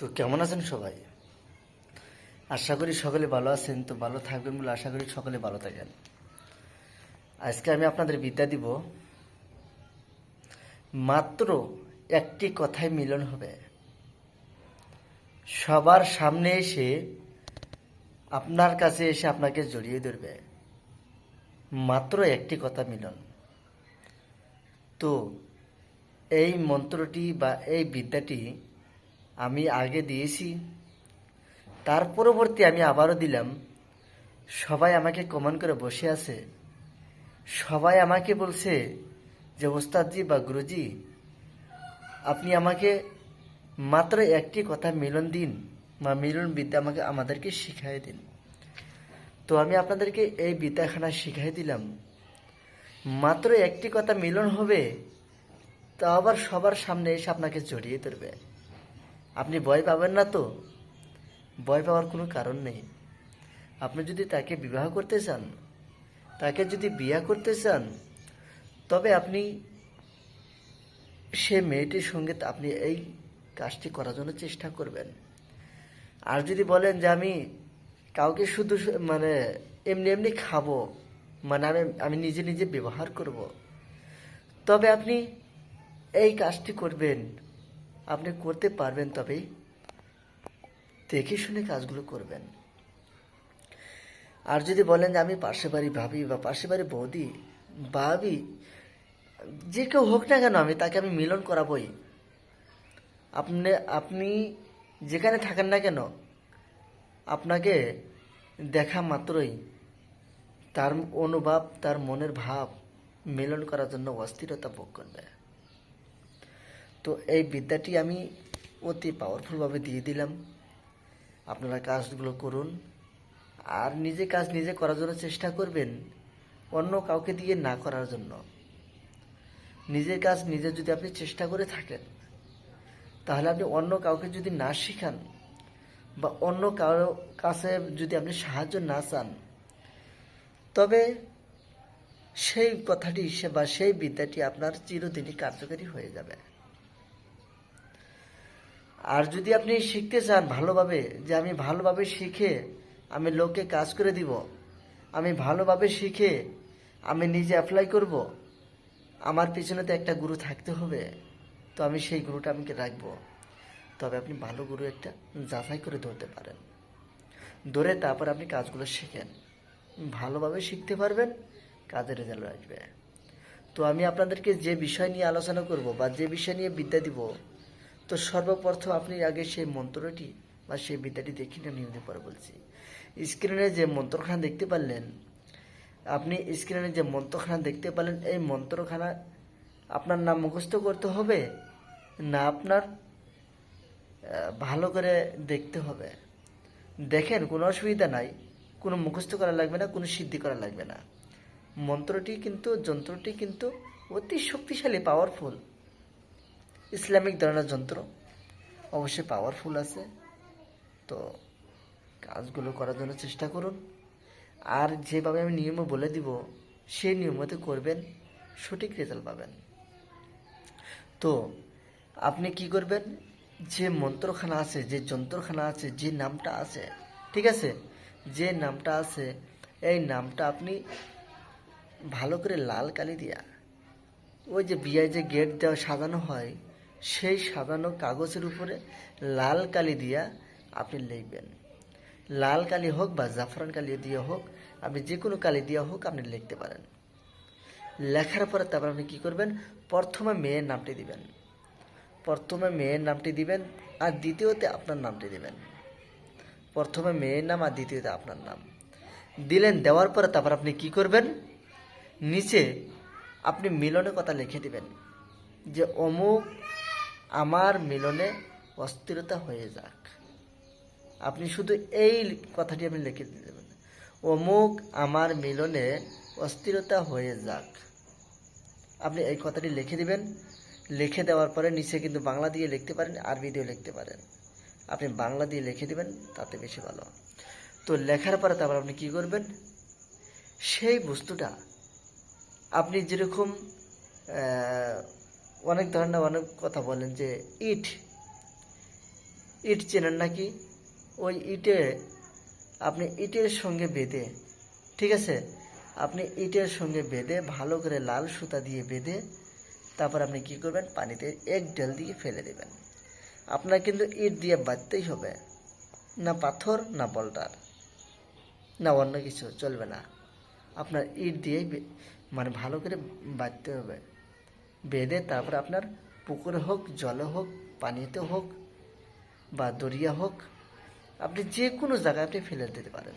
তো কেমন আছেন সবাই? আশা করি সকলে ভালো আছেন, তো ভালো থাকবেন বলে আশা করি সকলে ভালো থাকেন। আজকে আমি আপনাদের বিদ্যা দিব, মাত্র একটি কথায় মিলন হবে। সবার সামনে এসে আপনার কাছে এসে আপনাকে জড়িয়ে ধরবে। মাত্র একটি কথা মিলন। তো এই মন্ত্রটি বা এই বিদ্যাটি আমি আগে দিয়েছি। তার পরবর্তী আমি আবারও দিলাম। সবাই আমাকে কমান করে বসে আছে। সবাই আমাকে বলছে যে, ওস্তাদজি বা গুরুজি, আপনি আমাকে মাত্র একটি কথা মিলন দিন বা মিলন বিদ্যা আমাকে, আমাদেরকে শিখাই দিন। তো আমি আপনাদেরকে এই বিদ্যাখানা শিখাই দিলাম। মাত্র একটি কথা মিলন হবে, তা আবার সবার সামনে এসে আপনাকে জড়িয়ে ধরবে। আপনি ভয় পাবেন না তো ভয় পাওয়ার কোনো কারণ নেই আপনি যদি তাকে বিবাহ করতে চান, তাকে যদি বিয়া করতে চান, তবে আপনি সে মেয়েটির সঙ্গে আপনি এই কাজটি করার জন্য চেষ্টা করবেন আর যদি বলেন যে আমি কাউকে শুধু মানে এমনি এমনি খাব মানে আমি আমি নিজে নিজে ব্যবহার করব। তবে আপনি এই কাজটি করবেন আপনি করতে পারবেন তবেই। দেখে শুনে কাজগুলো করবেন। আর যদি বলেন যে আমি পাশে বাড়ি ভাবি বা পাশে বাড়ি বৌদি, ভাবি, যে কেউ হোক না কেন আমি তাকে আমি মিলন করাবই। আপনি আপনি যেখানে থাকেন না কেন, আপনাকে দেখা মাত্রই তার অনুভব, তার মনের ভাব মিলন করার জন্য অস্থিরতা ভোগ করবে। তো এই বিদ্যাটি আমি অতি পাওয়ারফুলভাবে দিয়ে দিলাম। আপনারা কাজগুলো করুন। আর নিজে কাজ নিজে করার জন্য চেষ্টা করবেন, অন্য কাউকে দিয়ে না করার জন্য। নিজের কাজ নিজে যদি আপনি চেষ্টা করে থাকেন, তাহলে আপনি অন্য কাউকে যদি না শিখান বা অন্য কারও কাছে যদি আপনি সাহায্য না চান, তবে সেই কথাটি বা সেই বিদ্যাটি আপনার চিরদিনই কার্যকারী হয়ে যাবে। আর যদি আপনি শিখতে চান ভালোভাবে, যে আমি ভালোভাবে শিখে আমি লোককে কাজ করে দিব, আমি ভালোভাবে শিখে আমি নিজে অ্যাপ্লাই করব, আমার পিছনে তো একটা গুরু থাকতে হবে, তো আমি সেই গুরুটা আমি রাখব। তবে আপনি ভালো গুরু একটা যাচাই করে ধরতে পারেন। ধরে তারপর আপনি কাজগুলো শেখেন। ভালোভাবে শিখতে পারবেন, কাজের রেজাল্ট আসবে। তো আমি আপনাদেরকে যে বিষয় নিয়ে আলোচনা করব বা যে বিষয় নিয়ে বিদ্যা দিব তো সর্বপ্রথম আপনি আগে সেই মন্ত্রটি বা সেই বিদ্যাটি দেখি না নিয়মিত পরে বলছি। স্ক্রিনে যে মন্ত্রখানা দেখতে পারলেন, আপনি স্ক্রিনে যে মন্ত্রখানা দেখতে পারলেন, এই মন্ত্রখানা আপনার নাম মুখস্থ করতে হবে না আপনার ভালো করে দেখতে হবে। দেখেন, কোনো অসুবিধা নাই, কোনো মুখস্থ করা লাগবে না, কোনো সিদ্ধি করা লাগবে না। মন্ত্রটি কিন্তু, যন্ত্রটি কিন্তু অতি শক্তিশালী পাওয়ারফুল ইসলামিক ধরনের যন্ত্র অবশ্যই পাওয়ারফুল আছে। তো কাজগুলো করার জন্য চেষ্টা করুন। আর যেভাবে আমি নিয়ম বলে দিব, সেই নিয়মতে করবেন, সঠিক রেজাল্ট পাবেন। তো আপনি কি করবেন? যে মন্ত্রখানা আছে, যে যন্ত্রখানা আছে, যে নামটা আছে, ঠিক আছে? যে নামটা আছে, এই নামটা আপনি ভালো করে লাল কালি দিয়া, ওই যে বিয়ায় যে গেট দেওয়া সাজানো হয় সেই সাজানো কাগজের উপরে লাল কালি দিয়া আপনি লিখবেন। লাল কালি হোক বা জাফরান কালি দিয়ে হোক, আপনি যে কোনো কালি দিয়ে হোক আপনি লিখতে পারেন। লেখার পরে তারপর আপনি কী করবেন? প্রথমে মেয়ের নামটি দিবেন। প্রথমে মেয়ের নামটি দিবেন আর দ্বিতীয়তে আপনার নামটি দিবেন। প্রথমে মেয়ের নাম আর দ্বিতীয়তে আপনার নাম। দিলেন, দেওয়ার পরে তারপর আপনি কি করবেন? নিচে আপনি মিলনের কথা লিখে দিবেন যে অমুক আমার মিলনে অস্থিরতা হয়ে যাক। আপনি শুধু এই কথাটি আপনি লিখে দিয়ে দেবেন অমুক আমার মিলনে অস্থিরতা হয়ে যাক। আপনি এই কথাটি লিখে দিবেন। লিখে দেওয়ার পরে নিচে কিন্তু বাংলা দিয়ে লিখতে পারেন, আরবি দিয়ে লিখতে পারেন। আপনি বাংলা দিয়ে লিখে দিবেন, তাতে বেশি ভালো। তো লেখার পরে তারপর আপনি কি করবেন? সেই বস্তুটা আপনি যেরকম অনেক ধরনের অনেক কথা বলেন যে ইট। ইট চেনেন নাকি? ওই ইটে আপনি ইটের সঙ্গে বেঁধে, ঠিক আছে? আপনি ইটের সঙ্গে বেঁধে ভালো করে লাল সুতা দিয়ে বেঁধে তারপর আপনি কি করবেন? পানিতে এক ডেল দিয়ে ফেলে দেবেন। আপনার কিন্তু ইট দিয়ে বাঁধতেই হবে, না পাথর, না বল্টার, না অন্য কিছু, চলবে না। আপনার ইট দিয়ে মানে ভালো করে বাঁধতে হবে। বেঁধে তারপর আপনার পুকুরে হোক, জলে হোক, পানিতে হোক বা দরিয়া হোক, আপনি যে কোনো জায়গায় আপনি ফেলে দিতে পারেন।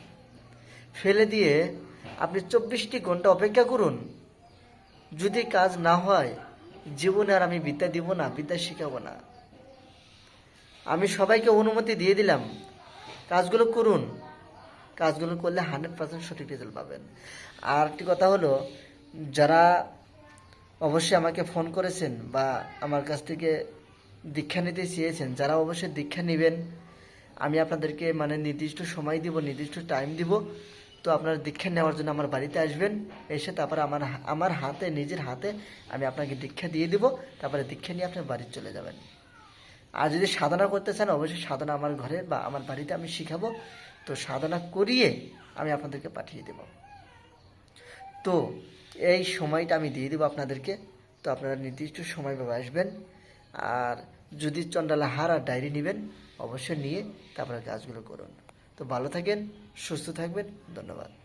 ফেলে দিয়ে আপনি চব্বিশটি ঘণ্টা অপেক্ষা করুন। যদি কাজ না হয়, জীবনে আর আমি বিদ্যা দিব না, বিদ্যা শিখাবো না। আমি সবাইকে অনুমতি দিয়ে দিলাম, কাজগুলো করুন। কাজগুলো করলে হান্ড্রেড পার্সেন্ট সঠিক রেজাল্ট পাবেন। আর একটি কথা হলো, যারা অবশ্যই আমাকে ফোন করেছেন বা আমার কাছ থেকে দীক্ষা নিতে চেয়েছেন, যারা অবশ্যই দীক্ষা নেবেন। আমি আপনাদেরকে মানে নির্দিষ্ট সময় দিব, নির্দিষ্ট টাইম দিব। তো আপনারা দীক্ষা নেওয়ার জন্য আমার বাড়িতে আসবেন, এসে তারপরে আমার আমার হাতে, নিজের হাতে আমি আপনাকে দীক্ষা দিয়ে দিব। তারপরে দীক্ষা নিয়ে আপনার বাড়ি চলে যাবেন। আর যদি সাধনা করতে চান, অবশ্যই সাধনা আমার ঘরে বা আমার বাড়িতে আমি শিখাবো। তো সাধনা করিয়ে আমি আপনাদেরকে পাঠিয়ে দেব। তো এই সময়টা আমি দিয়ে দেবো আপনাদেরকে। তো আপনারা নির্দিষ্ট সময়ভাবে আসবেন। আর যদি চন্ডালা হার আর ডায়েরি নেবেন, অবশ্যই নিয়ে তারপরে কাজগুলো করুন। তো ভালো থাকেন, সুস্থ থাকবেন, ধন্যবাদ।